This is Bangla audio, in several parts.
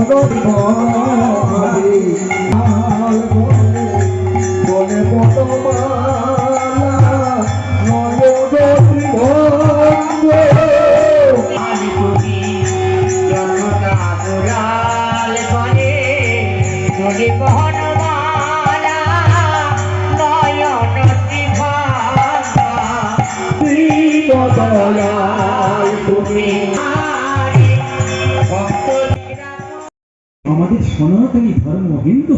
মদন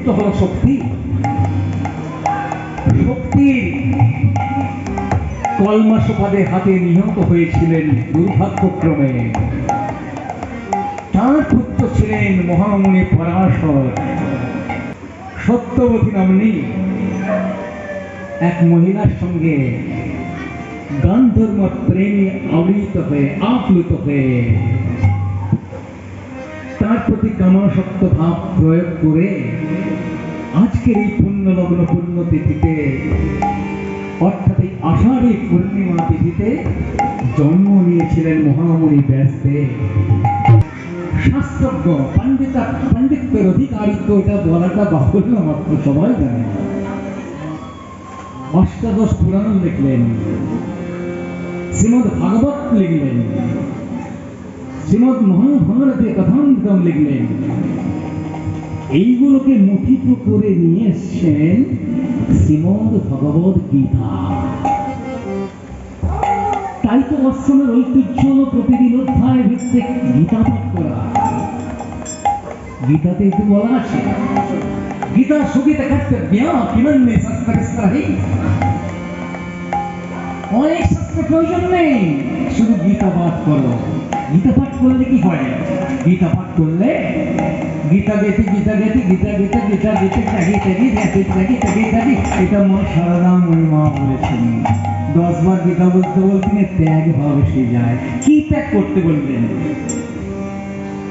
পুত্র হল শক্তি। শক্তির কলমাসপাদে হাতে নিহত হয়েছিলেন দুর্ভাগ্যক্রমে। তার পুত্র ছিলেন মহামণি পরাশর। সত্যবতী নামনি, এক মহিলার সঙ্গে গান্ধর্ম প্রেমে আবৃত হয়ে, আপ্লুত হয়ে তার কামাসক্ত ভাব প্রয়োগ করে আজকের এই পুণ্যলগ্ন পুণ্যতিথিতে, অর্থাৎ এই আষাঢ়ী পূর্ণিমা তিথিতে জন্ম নিয়েছিলেন মহামণি ব্যাসদেব। শাস্ত্রজ্ঞ, পণ্ডিতা পণ্ডিতের অধিকারিত্ব এটা বলাটা বাহুল্য মাত্র সবাই জানে। অষ্টাদশ পুরাণ লিখলেন, শ্রীমদ ভাগবত লিখলেন শ্রীমদ মহাভারতে কথামৃতম লিখলেন এইগুলোকে মুঠিত করে নিয়ে এসছেন শ্রীমদ ভগবত গীতা তাই তো অশ্রমের ঐতিহ্য হলো প্রতিদিন অধ্যায় ভিত্তিক গীতা পাঠ করা। গীতাতে একটু বলা আছে, গীতা সুগীতা কর্তব্য কিমন্যে শাস্ত্রস্ত্রাহি অনেক শাস্ত্র প্রয়োজন নেই, শুধু গীতা পাঠ করো। গীতা পাঠ করলে কি হয়? গীতা পাঠ করলে গীতা গেতে গীতা গেতে গীতা গীতা গীতা গীতে ত্যাগি ত্যাগি ত্যাগি ত্যাগি ত্যাগি ত্যাগি এটা মা সারদা মহিমা বলেছেন দশ বার গীতা বলতে বলতে ত্যাগ ভাব এসে যায়। কি ত্যাগ করতে বলবেন?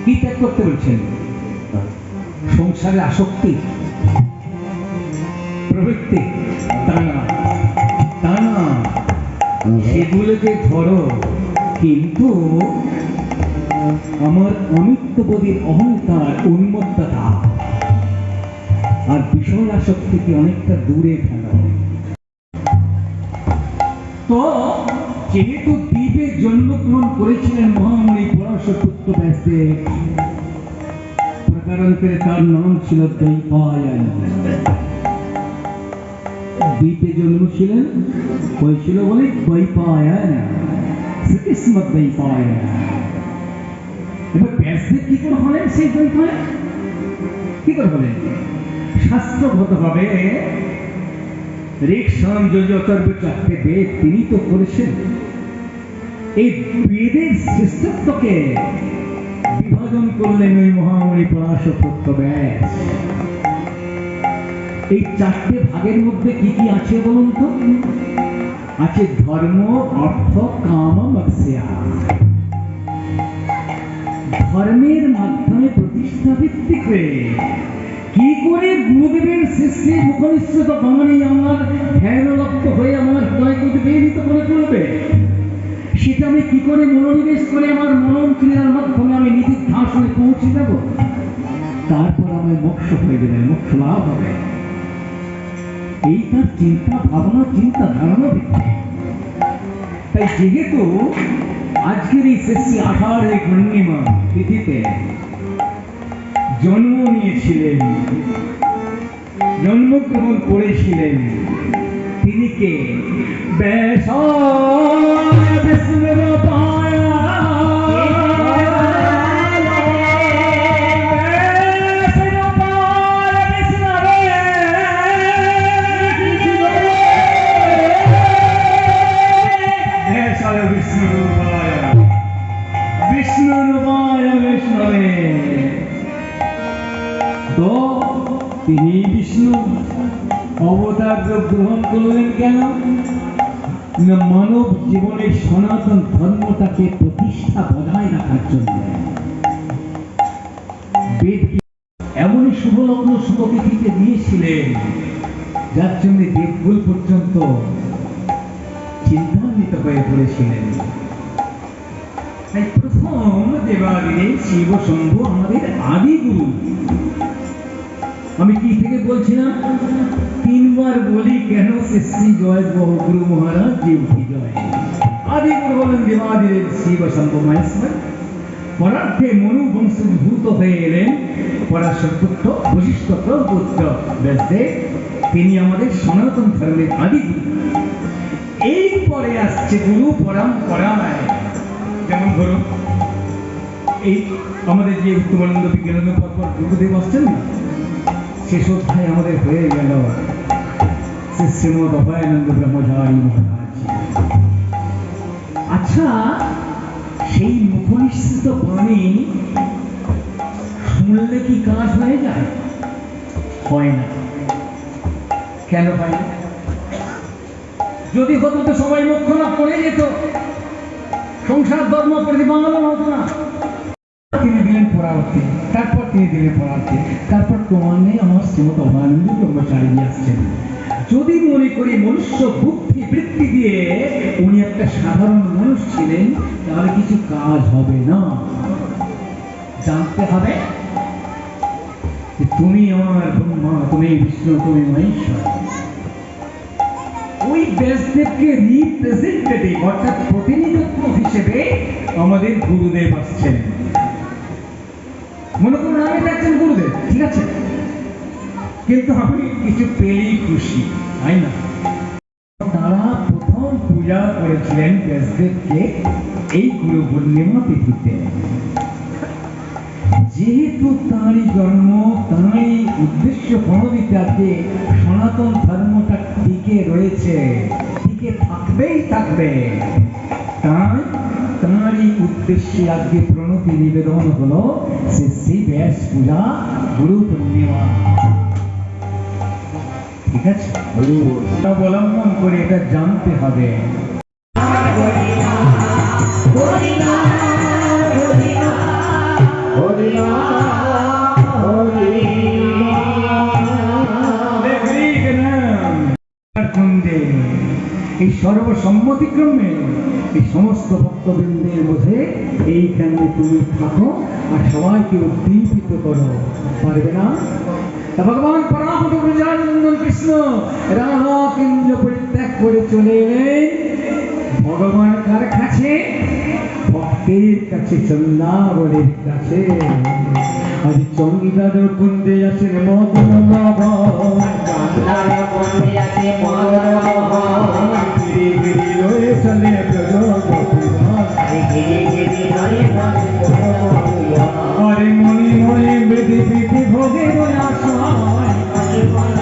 কি ত্যাগ করতে বলছেন? সংসারে আসক্তি প্রবৃত্তি তা না তা না। সেগুলোকে ধরো। কিন্তু আমার অমিত্যবোধের অহংকার উন্মত্ততা। আর বিষয় আসক্তিকে অনেকটা দূরে ফেলো। তো, যেহেতু দ্বীপে জন্মগ্রহণ করেছিলেন মহামণি পরাশর পুত্র ব্যাসদেব, প্রকারান্তরে তার নাম ছিল দৈপায়ন। দ্বীপে জন্মছিলেন হয়েছিল বলে বৈপায়ন শ্রীকৃষ্ণ বৈপায়ন কি করে হলেন সেই কি করে হলেন? বেদ তিনি তো করেছেন। এই বেদের শ্রেষ্ঠত্বকে বিভাজন করলেন ওই মহামণি পরাশর পুত্র ব্যাস। এই চারটে ভাগের মধ্যে কি কি আছে বলুন তো? আছে ধর্ম, অর্থ, কাম, মৎস্যা। ধর্মের মাধ্যমে প্রতিষ্ঠা ভিত্তিক কি করে গুরুদেবের সৃষ্টি মুখনিশ্চিত বাঙালি আমার ধ্যানলপ্ত হয়ে আমার হৃদয়কে উদ্বেলিত করে তুলবে? সেটা আমি কি করে মনোনিবেশ করে আমার মনন ক্রিয়ার মাধ্যমে আমি নীতির ধাসনে পৌঁছে যাব তারপর আমার মোক্ষ হয়ে যাবে, মোক্ষ লাভ হবে। এই তার চিন্তা, ভাবনা, চিন্তা, ধারণা ভিত্তি তাই যেহেতু এই আষাঢ় পূর্ণিমা তিথিতে। জন্ম নিয়েছিলেন। জন্মগ্রহণ করেছিলেন। তিনি কে? ব্যাসায় অবতার গ্রহণ করলেন কেন? না, মানব জীবনের সনাতন ধর্মটাকে প্রতিষ্ঠা বজায় রাখার জন্য। বেদ এমনই শুভলগ্ন শুভতিথিতে দিয়েছিলেন, যার জন্য দেবগুল পর্যন্ত চিন্তান্বিত হয়ে পড়েছিলেন। তাই প্রথম দেবাদিদেব শিব শম্ভু আমাদের আদি গুরু আমি কি থেকে বলছিলাম? তিনবার বলি কেন শ্রী জয় গুরু মহারাজ জীবকি জয়। আদি গুরু বলেন দেবাদিদেব শিব শম্ভু মহেশ্বর। পরার্থে মনু বংশীভূত হয়ে এলেন পরাশর পুত্র বশিষ্ঠ পুত্র ব্যাসদেব। তিনি আমাদের সনাতন ধর্মের আদি গুরু পরে আসছে গুরু পরম্পরায়। যেমন ধরুন, এই আমাদের যে উত্তমানন্দ বিজ্ঞানন্দ পরপর গুরুদেব আসছেন না? শেষ অধ্যায় আমাদের হয়ে গেল। শ্রীমদ অভয়ানন্দ ব্রহ্মচারী আচ্ছা সেই মুখনিশ্চিত বাণী শুনলে কি কাজ হয়ে যায়? হয় না। কেন হয় না? যদি হতো তো সবাই মুখ লাভ করে যেত। সংসার ধর্ম প্রতি বাংলা হতো না। তিনি দিলেন পরাবর্তী, তারপর তিনি দিলেন পরাবর্তী। তারপর আমার শ্রীমত ব্রহ্মচারী আসছেন। যদি মনে করি মনুষ্য বুদ্ধি বৃত্তি দিয়ে উনি একটা সাধারণ মানুষ ছিলেন, তাহলে কিছু কাজ হবে না। জানতে হবে তুমি আমার ব্রহ্মা, তুমি বিষ্ণু, তুমি মহেশ্বর। ওই ব্যাসদেবকে রিপ্রেজেন্টেটিভ অর্থাৎ প্রতিনিধিত্ব হিসেবে আমাদের গুরুদেব আসছেন। মনে করুন, আমি একজন গুরুদেব, ঠিক আছে? কিন্তু আমি কিছু পেলেই খুশি, তাই না? তারা প্রথম পূজা করেছিলেন ব্যাসদেবকে এই গুরু পূর্ণিমা তিথিতে। যেহেতু তাঁরই জন্ম, তাঁরই উদ্দেশ্য প্রণোদিত আছে সনাতন ধর্মটা টিকে রয়েছে, টিকে থাকবেই থাকবে। উদ্দেশ্যে আজকে প্রণতি নিবেদন হলো সে সেই ব্যাস পূজা গুরু পূর্ণিমা। ঠিক আছে? অবলম্বন করে এটা জানতে হবে। এই সর্বসম্মতিক্রমে এই সমস্ত ভক্তবৃন্দের মধ্যে এইখানে তুমি থাকো আর সবাইকে উদ্দীপিত করো। পারবে না? ভগবান ব্রজানন্দন কৃষ্ণ রাধা কেন্দ্র পরিত্যাগ করে চলে এলেন। ভগবান কার কাছে? ভক্তের কাছে চন্দাবরের কাছে। আজ চন্দ্রাদর কুন্দে আছেন মদন ধীরে ধীরে রয়ে চলে আরে মনি মনি বেদি বেদি ভোগে আশায়